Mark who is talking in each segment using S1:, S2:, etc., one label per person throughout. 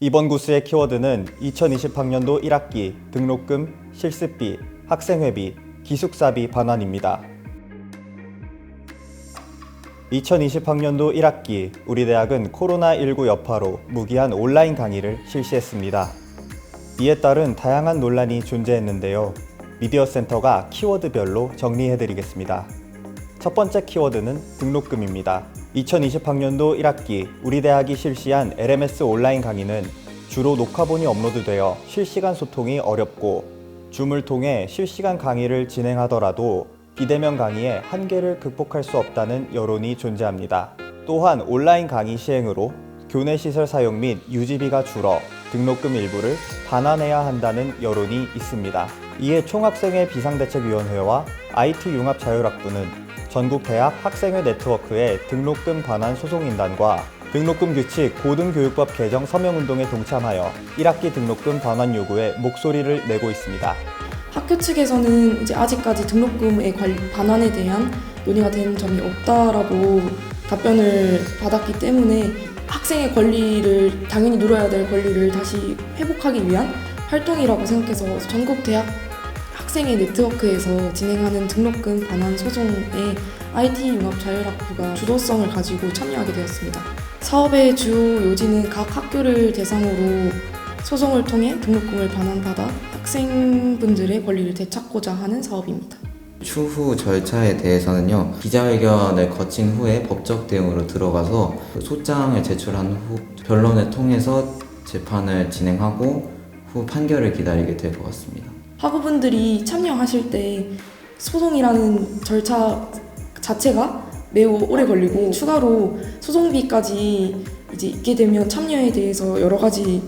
S1: 이번 구스의 키워드는 2020학년도 1학기 등록금, 실습비, 학생회비, 기숙사비 반환입니다. 2020학년도 1학기 우리 대학은 코로나19 여파로 무기한 온라인 강의를 실시했습니다. 이에 따른 다양한 논란이 존재했는데요. 미디어 센터가 키워드별로 정리해드리겠습니다. 첫 번째 키워드는 등록금입니다. 2020학년도 1학기 우리 대학이 실시한 LMS 온라인 강의는 주로 녹화본이 업로드되어 실시간 소통이 어렵고 줌을 통해 실시간 강의를 진행하더라도 비대면 강의의 한계를 극복할 수 없다는 여론이 존재합니다. 또한 온라인 강의 시행으로 교내 시설 사용 및 유지비가 줄어 등록금 일부를 반환해야 한다는 여론이 있습니다. 이에 총학생회 비상대책위원회와 IT융합자율학부는 전국 대학 학생회 네트워크의 등록금 반환 소송인단과 등록금 규칙 고등교육법 개정 서명운동에 동참하여 1학기 등록금 반환 요구에 목소리를 내고 있습니다.
S2: 학교 측에서는 이제 아직까지 등록금의 관리 반환에 대한 논의가 된 점이 없다라고 답변을 받았기 때문에 학생의 권리를 당연히 누려야 될 권리를 다시 회복하기 위한 활동이라고 생각해서 전국 대학 학생의 네트워크에서 진행하는 등록금 반환 소송에 IT 융합 자율학부가 주도성을 가지고 참여하게 되었습니다. 사업의 주요 요지는 각 학교를 대상으로 소송을 통해 등록금을 반환받아 학생분들의 권리를 되찾고자 하는 사업입니다.
S3: 추후 절차에 대해서는요 기자회견을 거친 후에 법적 대응으로 들어가서 그 소장을 제출한 후 변론을 통해서 재판을 진행하고 후 판결을 기다리게 될 것 같습니다.
S2: 학우분들이 참여하실 때 소송이라는 절차 자체가 매우 오래 걸리고 추가로 소송비까지 이제 있게 되면 참여에 대해서 여러 가지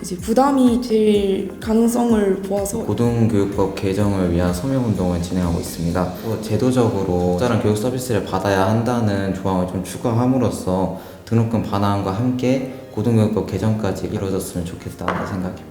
S2: 이제 부담이 될 가능성을 보아서
S3: 고등교육법 개정을 위한 서명운동을 진행하고 있습니다. 또 제도적으로 적절한 교육 서비스를 받아야 한다는 조항을 좀 추가함으로써 등록금 반환과 함께 고등교육법 개정까지 이루어졌으면 좋겠다는 생각입니다.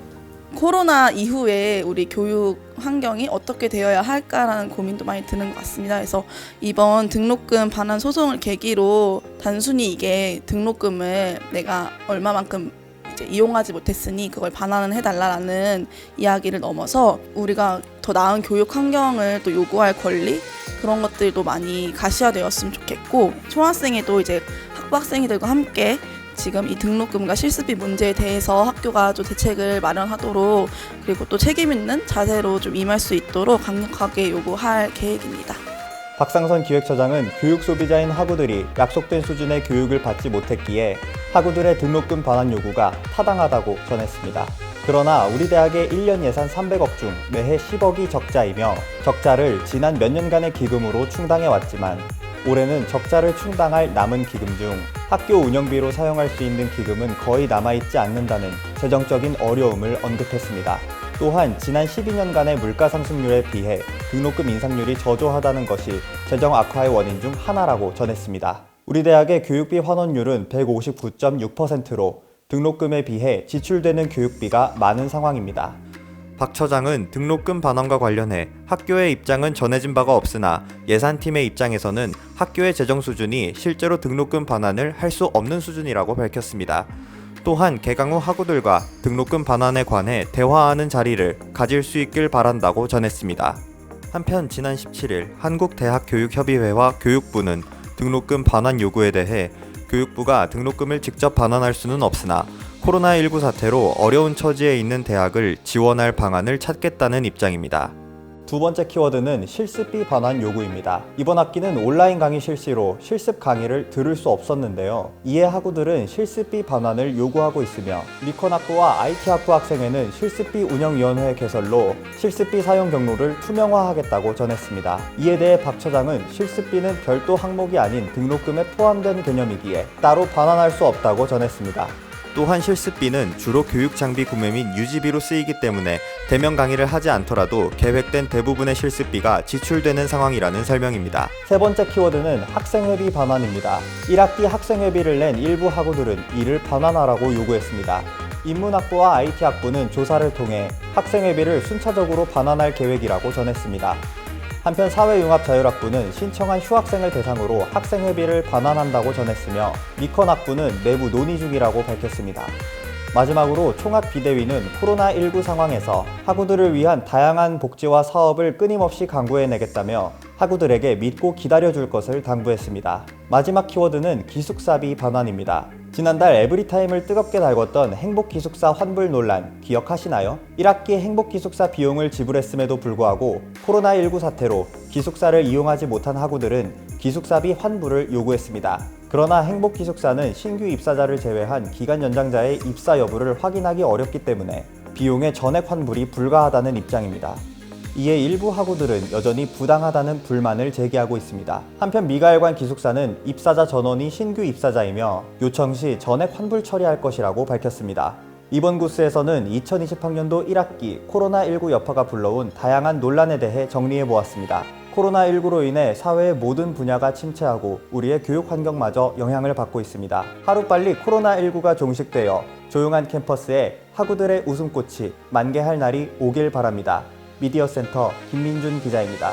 S4: 코로나 이후에 우리 교육 환경이 어떻게 되어야 할까라는 고민도 많이 드는 것 같습니다. 그래서 이번 등록금 반환 소송을 계기로 단순히 이게 등록금을 내가 얼마만큼 이제 이용하지 못했으니 그걸 반환을 해달라라는 이야기를 넘어서 우리가 더 나은 교육 환경을 또 요구할 권리 그런 것들도 많이 가시화되었으면 좋겠고 초등학생에도 이제 학부학생들과 함께 지금 이 등록금과 실습비 문제에 대해서 학교가 좀 대책을 마련하도록 그리고 또 책임 있는 자세로 좀 임할 수 있도록 강력하게 요구할 계획입니다.
S1: 박상선 기획처장은 교육 소비자인 학우들이 약속된 수준의 교육을 받지 못했기에 학우들의 등록금 반환 요구가 타당하다고 전했습니다. 그러나 우리 대학의 1년 예산 300억 중 매해 10억이 적자이며 적자를 지난 몇 년간의 기금으로 충당해 왔지만 올해는 적자를 충당할 남은 기금 중 학교 운영비로 사용할 수 있는 기금은 거의 남아있지 않는다는 재정적인 어려움을 언급했습니다. 또한 지난 12년간의 물가 상승률에 비해 등록금 인상률이 저조하다는 것이 재정 악화의 원인 중 하나라고 전했습니다. 우리 대학의 교육비 환원율은 159.6%로 등록금에 비해 지출되는 교육비가 많은 상황입니다. 박 처장은 등록금 반환과 관련해 학교의 입장은 전해진 바가 없으나 예산팀의 입장에서는 학교의 재정 수준이 실제로 등록금 반환을 할 수 없는 수준이라고 밝혔습니다. 또한 개강 후 학우들과 등록금 반환에 관해 대화하는 자리를 가질 수 있길 바란다고 전했습니다. 한편 지난 17일 한국대학교육협의회와 교육부는 등록금 반환 요구에 대해 교육부가 등록금을 직접 반환할 수는 없으나 코로나19 사태로 어려운 처지에 있는 대학을 지원할 방안을 찾겠다는 입장입니다. 두 번째 키워드는 실습비 반환 요구입니다. 이번 학기는 온라인 강의 실시로 실습 강의를 들을 수 없었는데요. 이에 학우들은 실습비 반환을 요구하고 있으며 미컨학부와 IT학부 학생회는 실습비 운영위원회 개설로 실습비 사용 경로를 투명화하겠다고 전했습니다. 이에 대해 박 처장은 실습비는 별도 항목이 아닌 등록금에 포함된 개념이기에 따로 반환할 수 없다고 전했습니다. 또한 실습비는 주로 교육 장비 구매 및 유지비로 쓰이기 때문에 대면 강의를 하지 않더라도 계획된 대부분의 실습비가 지출되는 상황이라는 설명입니다. 세 번째 키워드는 학생회비 반환입니다. 1학기 학생회비를 낸 일부 학우들은 이를 반환하라고 요구했습니다. 인문학부와 IT학부는 조사를 통해 학생회비를 순차적으로 반환할 계획이라고 전했습니다. 한편 사회융합자율학부는 신청한 휴학생을 대상으로 학생회비를 반환한다고 전했으며 미컨학부는 내부 논의 중이라고 밝혔습니다. 마지막으로 총학비대위는 코로나19 상황에서 학우들을 위한 다양한 복지와 사업을 끊임없이 강구해내겠다며 학우들에게 믿고 기다려줄 것을 당부했습니다. 마지막 키워드는 기숙사비 반환입니다. 지난달 에브리타임을 뜨겁게 달궜던 행복기숙사 환불 논란 기억하시나요? 1학기 행복기숙사 비용을 지불했음에도 불구하고 코로나19 사태로 기숙사를 이용하지 못한 학우들은 기숙사비 환불을 요구했습니다. 그러나 행복기숙사는 신규 입사자를 제외한 기간 연장자의 입사 여부를 확인하기 어렵기 때문에 비용의 전액 환불이 불가하다는 입장입니다. 이에 일부 학우들은 여전히 부당하다는 불만을 제기하고 있습니다. 한편 미가일관 기숙사는 입사자 전원이 신규 입사자이며 요청 시 전액 환불 처리할 것이라고 밝혔습니다. 이번 구스에서는 2020학년도 1학기 코로나19 여파가 불러온 다양한 논란에 대해 정리해 보았습니다. 코로나19로 인해 사회의 모든 분야가 침체하고 우리의 교육 환경마저 영향을 받고 있습니다. 하루빨리 코로나19가 종식되어 조용한 캠퍼스에 학우들의 웃음꽃이 만개할 날이 오길 바랍니다. 미디어 센터 김민준 기자입니다.